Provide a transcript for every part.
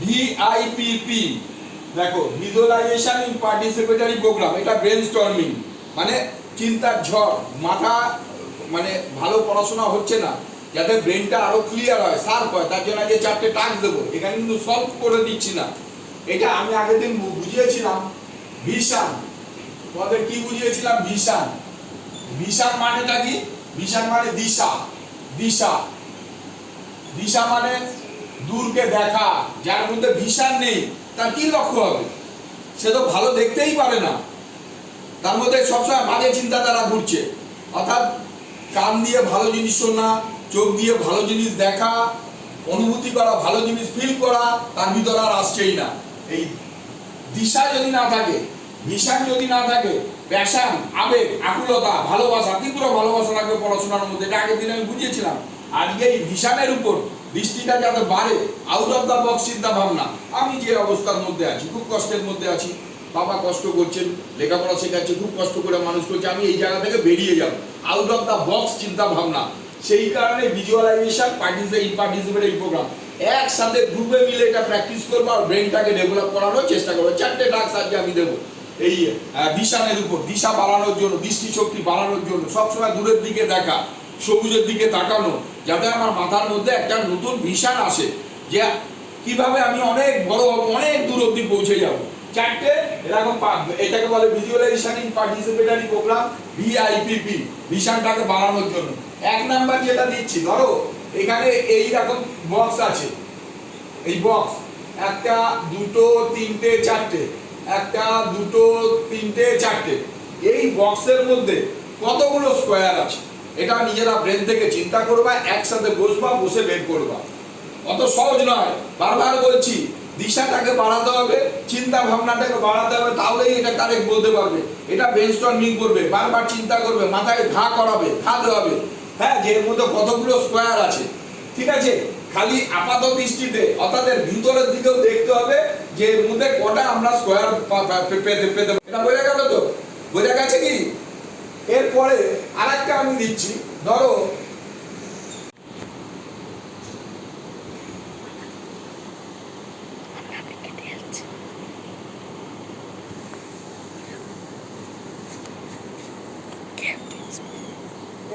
ভিআইপিপি দেখো visualisation in participatory program এটা brainstorming মানে চিন্তার ঝড়, মাথা মানে ভালো পড়াশোনা হচ্ছে না, যাতে ব্রেনটা আরও ক্লিয়ার হয় শার্প হয়, তার জন্য আজকে চারটে টাস্ক দেবো এখানে কিন্তু সলভ করে দিচ্ছি না। এটা আমি আগের দিন বুঝিয়েছিলাম ভিশান তোমাদের কি বুঝিয়েছিলাম? ভিশান ভিশান মানেটা কি? ভিশান মানে দিশা। দিশা। দিশা মানে দূরকে দেখা, যার মধ্যে ভিসার নেই, তার কি লক্ষ্য হবে? সে তো ভালো দেখতেই পারে না। তার মধ্যে সবসময় বাজে চিন্তাধারা ঘুরছে। অর্থাৎ কান দিয়ে ভালো জিনিস শোনা, চোখ দিয়ে ভালো জিনিস দেখা, অনুভূতি করা, ভালো জিনিস ফিল করা, তার ভিতর আর আসছেই না। এই দিশা যদি না থাকে ভিশন যদি না থাকে, প্যাশন, আবেগ, আকুলতা, ভালোবাসা, তীব্র ভালোবাসা লাগবে পড়াশোনার মধ্যে, এটা আগের দিন আমি বুঝিয়েছিলাম। আজকে এই ভিশনের উপর দৃষ্টিটা যাতে বাড়ে? আউট অফ দ্য বক্স চিন্তা ভাবনা। আমি যে অবস্থার মধ্যে আছি, খুব কষ্টের মধ্যে আছি। বাবা কষ্ট করছেন, লেখাপড়া শেখাচ্ছে, খুব কষ্ট করে মানুষ করছে, আমি এই জায়গা থেকে বেরিয়ে যাব। আউট অফ দ্য বক্স চিন্তা ভাবনা। সেই কারণে ভিজুয়ালাইজেশন পার্টিসিপেট পার্টিসিপেট এই প্রোগ্রাম একসাথে গ্রুপে মিলে এটা প্র্যাকটিস করব আর ব্রেনটাকে ডেভেলপ করানোর চেষ্টা করব। চারটে টাস্ক আজকে আমি দেবো। এই দিশানের উপর, দিশা বাড়ানোর জন্য, দৃষ্টিশক্তি বাড়ানোর জন্য, সবসময় দূরের দিকে দেখা। সবুজের দিকে তাকানো, যাতে আমার মাথার মধ্যে একটা নতুন ভিশন আসে যে কীভাবে আমি অনেক বড় অনেক দূর অব্দি পৌঁছে যাব। চারটে, এরকম এটাকে বলে visualization in participatory program VIPP ভিশনটাকে বাড়ানোর জন্য। এক নাম্বার যেটা দিচ্ছি, ধরো, এখানে এই রকম বক্স আছে। এই বক্স একটা, দুটো, তিনটে, চারটে, একটা, দুটো, তিনটে, চারটে। এই বক্সের মধ্যে কতগুলো স্কোয়ার আছে? এটা নিজেরা ব্রেন থেকে চিন্তা করবা, একসাথে বসবা, বসে বের করবা। অত সহজ নয়। বারবার বলছি, দিশাটাকে বাড়াতে হবে চিন্তা ভাবনাটাকে বাড়াতে হবে, তাহলেই এটা কারেক্ট বলতে পারবে। এটা ব্রেন স্টর্মিং করবে, বারবার চিন্তা করবে, মাথায় ঘা করাবে, ঘা দেওয়াবে। হ্যাঁ যে এর মধ্যে কতগুলো স্কোয়ার আছে। ঠিক আছে? খালি আপাত দৃষ্টিতে, অর্থাৎ এর ভিতরের দিকেও দেখতে হবে যে এর মধ্যে কটা আমরা স্কোয়ার পেতে পেতে এটা বোঝা গেল তো? বোঝা গেছে কি? এরপরে আমি দিচ্ছি। ধরো।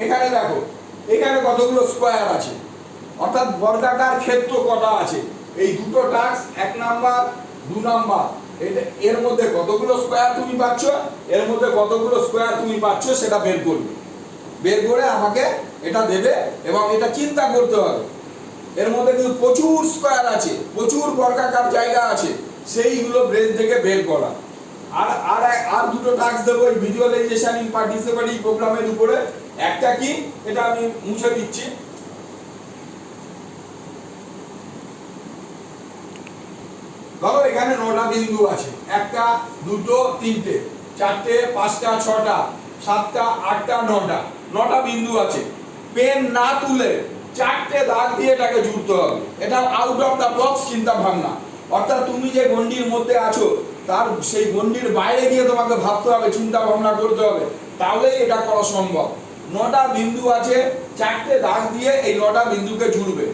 এখানে দেখো, এখানে কতগুলো স্কোয়ার আছে? অর্থাৎ বর্গাকার ক্ষেত্র কটা আছে? এই দুটো টাস্ক এক নাম্বার দু নাম্বার এটা এর মধ্যে কতগুলো স্কোয়ার তুমি পাচ্ছ? এর মধ্যে কতগুলো স্কোয়ার তুমি পাচ্ছ সেটা বের করবে। বের করে আমাকে এটা দেবে এবং এটা চিন্তা করতে হবে। এর মধ্যে কিন্তু প্রচুর স্কোয়ার আছে, প্রচুর বর্গাকার জায়গা আছে, সেইগুলো ব্রেন থেকে বের করা। আর আর আর দুটো টাস্ক দেবো এই ভিজুয়ালাইজেশন ইন পার্টিসিপেটিং প্রোগ্রামের উপরে। একটা কি? এটা আমি মুছে দিচ্ছি। ধরো এখানে নটা বিন্দু আছে। একটা, দুটো, তিনটে, চারটে, পাঁচটা, ছটা, সাতটা, আটটা, নটা। নটা বিন্দু আছে। পেন না তুলে চারটে দাগ দিয়ে এটাকে জুড়তে হবে। এটা আউট অফ দ্য বক্স চিন্তা ভাবনা অর্থাৎ তুমি যে গন্ডির মধ্যে আছো, তার সেই গন্ডির বাইরে গিয়ে তোমাকে ভাবতে হবে চিন্তা ভাবনা করতে হবে। তাহলেই এটা করা সম্ভব। নটা বিন্দু আছে, চারটে দাগ দিয়ে এই নটা বিন্দুকে জুড়বে।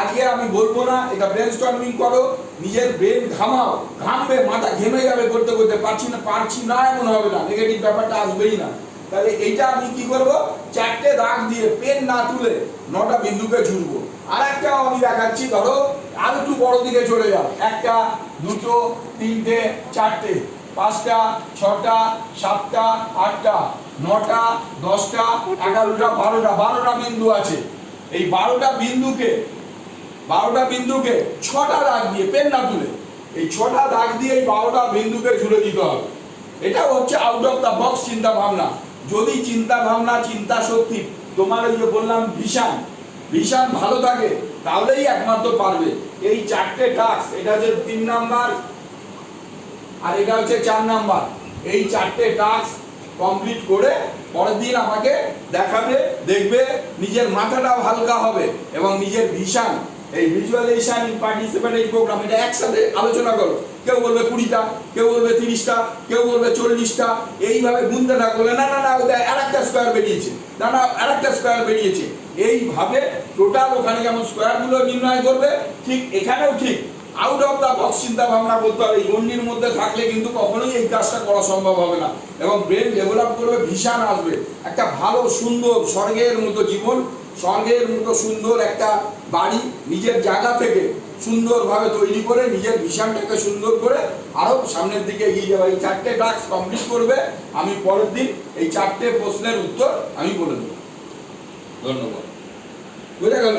আজকে আমি বলব না, এটা ব্রেন স্টর্মিং করো, নিজের ব্রেন ঘামাও। ঘামবে, মাথা ঘেমে যাবে করতে করতে। পারছি না পারছি না, এমন হবে না। নেগেটিভ ব্যাপারটা আসবেই না। তাহলে এইটা আমি কি করব? চারটে দাগ দিয়ে পেন না তুলে নটা বিন্দুকে জুড়বো আর একটা আমি দেখাচ্ছি, ধরো, আর একটু বড় দিকে চলে যাও। একটা, দুটো, তিনটে, চারটে, পাঁচটা, ছটা, সাতটা, আটটা, নটা, দশটা, এগারোটা, বারোটা বারোটা বিন্দু আছে। এই বারোটা বিন্দুকে বারোটা বিন্দুকে ছটা দাগ দিয়ে পেন না তুলে, এই ছটা দাগ দিয়ে এই বারোটা বিন্দুকে জুড়ে দিতে হবে। এটা হচ্ছে আউট অফ দ্য বক্স চিন্তা ভাবনা যদি চিন্তা ভাবনা চিন্তা শক্তি তোমার ওই যে বললাম ভীষণ ভীষণ ভালো থাকে, তাহলেই একমাত্র পারবে। এই চারটে টাস্ক এটা হচ্ছে তিন নাম্বার, আর এটা হচ্ছে চার নাম্বার। এই চারটে টাস্ক কমপ্লিট করে পরের দিন আমাকে দেখাবে, দেখবে, নিজের মাথাটাও হালকা হবে এবং নিজের ভিশন এই ভিজুয়ালাইজেশন ইন পার্টিসিপেটরি প্রোগ্রাম এটা একসাথে আলোচনা করো। কেউ বলবে কুড়িটা, কেউ বলবে তিরিশটা, কেউ বলবে চল্লিশটা, এইভাবে গুনতে করলে না না না ওদের আর একটা স্কোয়ার বেরিয়েছে। না না আর একটা স্কোয়ার বেরিয়েছে। এইভাবে টোটাল ওখানে যেমন স্কোয়ারগুলো নির্ণয় করবে, ঠিক এখানেও ঠিক। আউট অফ দ্য বক্স চিন্তা ভাবনা করতে হবে। এই গণ্ডির মধ্যে থাকলে কিন্তু কখনোই এই কাজটা করা সম্ভব হবে না। এবং ব্রেন ডেভেলপ করবে ভীষণ আসবে। একটা ভালো, সুন্দর, স্বর্গের মতো জীবন, স্বর্গের মতো সুন্দর একটা বাড়ি নিজের জায়গা থেকে সুন্দরভাবে তৈরি করে, নিজের ভিশনটাকে সুন্দর করে আরও সামনের দিকে এগিয়ে যাবে এই চারটে টাস্ক কমপ্লিট করবে, আমি পরের দিন এই চারটে প্রশ্নের উত্তর আমি বলে দেব। ধন্যবাদ। বুঝা গেল?